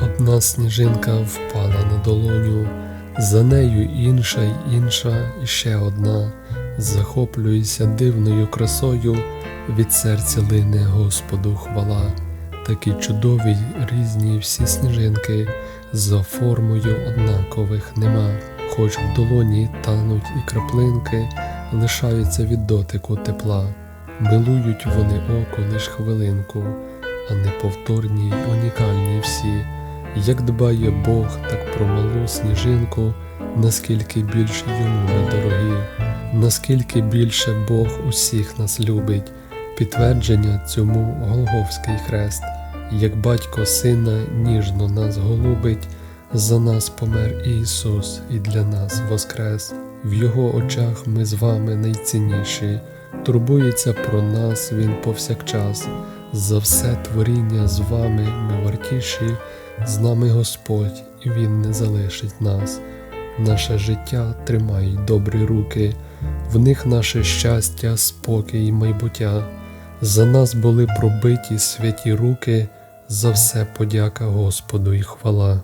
Одна сніжинка впала на долоню, за нею інша й інша, і ще одна. Захоплююся дивною красою, від серця лине Господу хвала. Такі чудові різні всі сніжинки, за формою однакових нема, хоч в долоні тануть і краплинки, лишаються від дотику тепла. Милують вони око лиш хвилинку, а неповторні й унікальні. Як дбає Бог так про малу сніжинку, наскільки більше йому ми дорогі, наскільки більше Бог усіх нас любить, підтвердження цьому Голговський хрест, як батько сина ніжно нас голубить, за нас помер Ісус і для нас воскрес. В Його очах ми з вами найцінніші, турбується про нас Він повсякчас. За все творіння з вами ми вартіші, з нами Господь, і Він не залишить нас. Наше життя тримають добрі руки, в них наше щастя, спокій і майбуття. За нас були пробиті святі руки, за все подяка Господу і хвала.